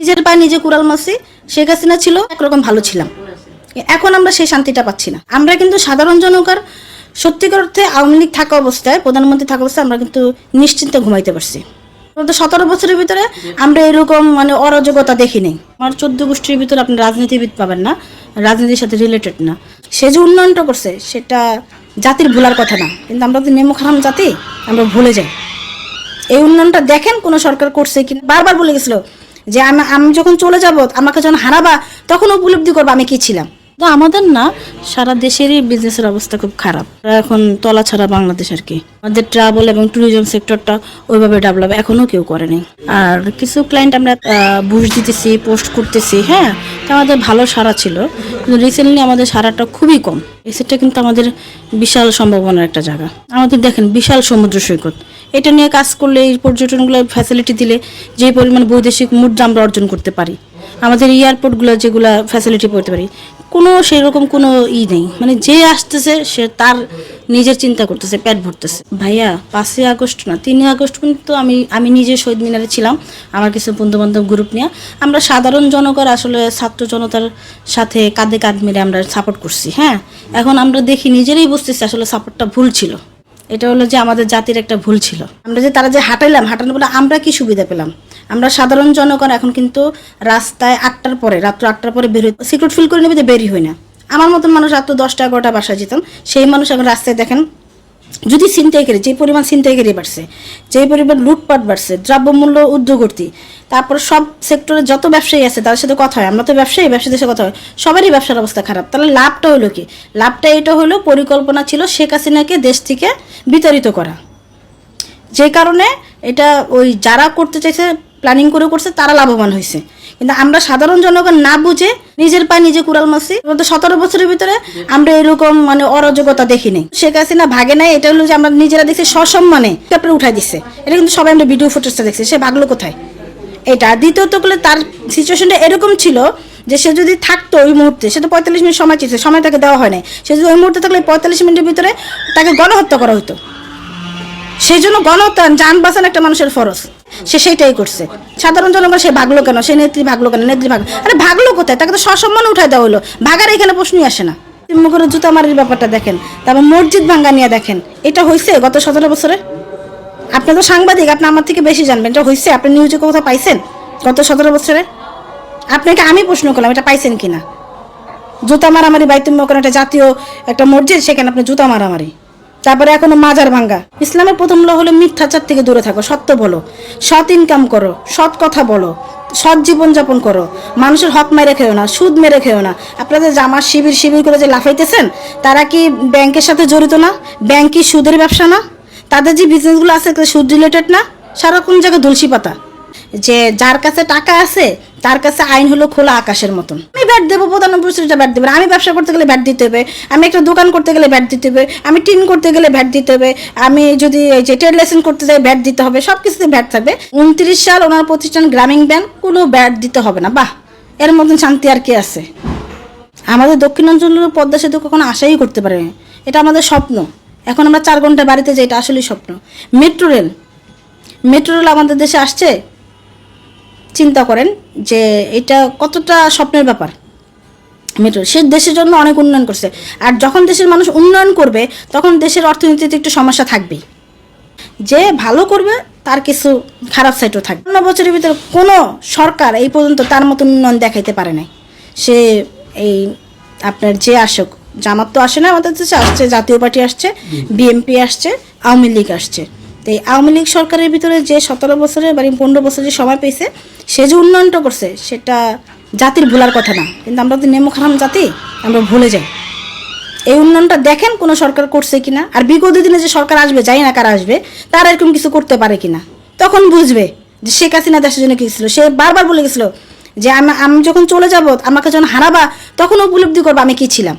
নিজের পায়ে নিজে কুড়াল মাসি শেখ হাসিনা ছিল, একরকম ভালো ছিলাম। এখন আমরা সেই শান্তিটা পাচ্ছি না। আমরা কিন্তু সাধারণ জনগণ সত্যিকার অর্থে আওয়ামী লীগ থাকা অবস্থায়, প্রধানমন্ত্রী থাকা অবস্থায় আমরা কিন্তু নিশ্চিন্তে ঘুমাইতে পারছি। গত সতেরো বছরের ভিতরে আমরা এরকম মানে অরাজকতা দেখিনি আমার চোদ্দ গোষ্ঠীর ভিতরে আপনি রাজনীতিবিদ পাবেন না, রাজনীতির সাথে রিলেটেড না। সে যে উন্নয়নটা করছে, সেটা জাতির ভুলার কথা না। কিন্তু আমরা তো নেমুখারাম জাতি, আমরা ভুলে যাই। এই উন্নয়নটা দেখেন কোনো সরকার করছে কি বারবার বলে গেছিল যে আমি আমি যখন চলে যাব, আমাকে যখন হারাবা, তখন উপলব্ধি করব আমি কি ছিলাম। তো আমাদের না, সারা দেশেরই বিজনেসের অবস্থা খুব খারাপ। এখন তলা ছাড়া বাংলাদেশ আর কি। আমাদের ট্রাভেল এবং ট্যুরিজম সেক্টরটা ওইভাবে ডেভেলপ এখনও কেউ করেনি আর কিছু ক্লায়েন্ট আমরা বুঝ দিতেছি পোস্ট করতেছি হ্যাঁ? তা আমাদের ভালো সারা ছিল। কিন্তু রিসেন্টলি আমাদের সারাটা খুবই কম। এসেটটা কিন্তু আমাদের বিশাল সম্ভাবনার একটা জায়গা। আমাদের দেখেন, বিশাল সমুদ্র সৈকত। এটা নিয়ে কাজ করলে এই পর্যটনগুলো ফ্যাসিলিটি দিলে যে পরিমাণ বৈদেশিক মুদ্রা আমরা অর্জন করতে পারি। আমাদের এয়ারপোর্টগুলো যেগুলো ফ্যাসিলিটি করতে পারি কোনো সেরকম কোনো ই নেই। মানে যে আসতেছে, সে তার নিজের চিন্তা করতেছে, পেট ভরতেছে। ভাইয়া, পাঁচই আগস্ট না, তিনই আগস্ট কিন্তু আমি আমি নিজে শহীদ মিনারে ছিলাম, আমার কিছু বন্ধুবান্ধব গ্রুপ নিয়ে। আমরা সাধারণ জনগণ আসলে ছাত্র জনতার সাথে কাঁধে কাঁধ মেরে আমরা সাপোর্ট করছি হ্যাঁ? এখন আমরা দেখি, নিজেরাই বুঝতেছি আসলে সাপোর্টটা ভুল ছিল। এটা হলো যে আমাদের জাতির একটা ভুল ছিল। আমরা যে তারা যে হাঁটাইলাম হাঁটানো বলে আমরা কি সুবিধা পেলাম? আমরা সাধারণ জনগণ এখন কিন্তু রাস্তায় আটটার পরে, রাত্র আটটার পরে বের হই সিকিউর ফিল করে নেবে যে বেরি হয় না। আমার মতন মানুষ রাত্র দশটা এগারোটা বাসায় যেতাম, সেই মানুষ এখন রাস্তায় দেখেন যদি ছিনতাইকারী যে পরিমাণ ছিনতাইকারী বাড়ছে, যে পরিমাণ লুটপাট বাড়ছে, দ্রব্যমূল্য ঊর্ধ্বগতি, তারপর সব সেক্টরে যত ব্যবসায়ী আছে, তাদের সাথে কথা হয়। আমরা তো ব্যবসায়ী, ব্যবসায়ীদের সাথে কথা হয়। সবারই ব্যবসার অবস্থা খারাপ। তাহলে লাভটা হলো কি? লাভটা এটা হলো, পরিকল্পনা ছিল শেখ হাসিনাকে দেশ থেকে বিতাড়িত করা। যে কারণে এটা ওই যারা করতে চাইছে প্ল্যানিং করে করছে, তারা লাভবান হয়েছে। কিন্তু আমরা সাধারণ জনগণ না বুঝে নিজের পায়ে নিজে কুড়াল মারছি। সতেরো বছরের ভিতরে আমরা এরকম মানে অরাজকতা দেখিনি শেখ হাসিনা ভাগে নাই, এটা হলো যে আমরা নিজেরা দেখছি সসম্মানে তারপরে উঠাই দিচ্ছে এটা কিন্তু সবাই আমরা ভিডিও ফুটেজটা দেখছি, সে ভাগলো কোথায়? এটা দ্বিতীয়ত করলে তার সিচুয়েশনটা এরকম ছিল যে সে যদি থাকতো ওই মুহূর্তে, সে তো পঁয়তাল্লিশ মিনিট সময় চেয়েছে, সময় তাকে দেওয়া হয় নাই। সে যদি ওই মুহূর্তে থাকলে পঁয়তাল্লিশ মিনিটের ভিতরে তাকে গণহত্যা করা হতো। সেই জন্য গণহত্যা যান বাঁচানো একটা মানুষের ফরজ। সে সেইটাই করছে। সাধারণ জনগণ সে ভাগলো কেন? সে নেত্রী ভাগলো কেন? নেত্রী ভাগ আরে ভাগলো কোথায়? তাকে তো সসম্মানে উঠাই দেওয়া হলো। ভাগার এখানে প্রশ্নই আসে না। করে জুতা মারির ব্যাপারটা দেখেন। তারপর মসজিদ ভাঙ্গা নিয়ে দেখেন। এটা হয়েছে গত সতেরো বছরে? আপনি তো সাংবাদিক, আপনি আমার থেকে বেশি জানবেন। এটা হয়েছে আপনি নিউজে কোথাও পাইছেন গত সতেরো বছরে? আপনাকে আমি প্রশ্ন করলাম, এটা পাইছেন কিনা? জুতা মারামারি বাইতুম ওখানে একটা জাতীয় একটা মসজিদ, সেখানে আপনি জুতা মারামারি। তারপরে এখনও মাজার ভাঙ্গা। ইসলামের প্রথম ল হলো মিথ্যাচার থেকে দূরে থাকো, সত্য বলো। সৎ ইনকাম করো, সৎ কথা বলো, সৎ জীবনযাপন করো। মানুষের হক মেরে খেও না, সুদ মেরে খেও না। আপনাদের জামার শিবির শিবির করে যে লাফাইতেছেন, তারা কি ব্যাংকের সাথে জড়িত না? ব্যাংক সুদের ব্যবসা না? তাদের যে বিজনেসগুলো আছে সুদ রিলেটেড না? সারাক্ষণ জায়গায় তুলসী পাতা? যে যার কাছে টাকা আছে, তার কাছে আইন হলো খোলা আকাশের মতন। আমি ব্যাট দেবো প্রধানমন্ত্রীটা ব্যাট দেবে আমি ব্যবসা করতে গেলে ব্যাট দিতে হবে। আমি একটা দোকান করতে গেলে ব্যাট দিতে হবে। আমি টিন করতে গেলে ব্যাট দিতে হবে। আমি যদি যে ট্রেড লাইসেন্স করতে যাই, ব্যাট দিতে হবে। সব কিছুতে ব্যাট থাকবে। উনত্রিশ সাল ওনার প্রতিষ্ঠান গ্রামীণ ব্যাংক, কোনো ব্যাট দিতে হবে না। বাহ! এর মতন শান্তি আর কি আছে? আমাদের দক্ষিণাঞ্চলের পদ্মা সেতু কখনো আশাই করতে পারে এটা আমাদের স্বপ্ন। এখন আমরা চার ঘণ্টা বাড়িতে যাই, এটা আসলেই স্বপ্ন। Metro rail. মেট্রো রেল আমাদের দেশে আসছে। চিন্তা করেন যে এটা কতটা স্বপ্নের ব্যাপার। মেট্রো সে দেশের জন্য অনেক উন্নয়ন করছে। আর যখন দেশের মানুষ উন্নয়ন করবে তখন দেশের অর্থনীতিতে একটু সমস্যা থাকবেই। যে ভালো করবে তার কিছু খারাপ সাইডও থাকবে। পনেরো বছরের ভিতরে কোনো সরকার এই পর্যন্ত তার মতো উন্নয়ন দেখাইতে পারে নাই। সে এই আপনার যে আসুক জামাত তো আসে না আমাদের দেশে আসছে জাতীয় পার্টি আসছে বিএনপি আসছে আওয়ামী লীগ আসছে। তো এই আওয়ামী লীগ সরকারের ভিতরে যে সতেরো বছরের মানে পনেরো বছর যে সময় পেয়েছে, সে যে উন্নয়নটা করছে, সেটা জাতির ভুলার কথা না। কিন্তু আমরা তো নেমুখারাম জাতি, আমরা ভুলে যাই। এই উন্নয়নটা দেখেন কোনো সরকার করছে কিনা, আর বিগত দিনে যে সরকার আসবে জানি না কারা আসবে, তারা এরকম কিছু করতে পারে কিনা। তখন বুঝবে যে শেখ হাসিনা দেশের জন্য কি ছিল। সে বারবার বলে গেছিল যে, আমি আমি যখন চলে যাব, আমাকে যখন হারাবা, তখন উপলব্ধি করব আমি কি ছিলাম।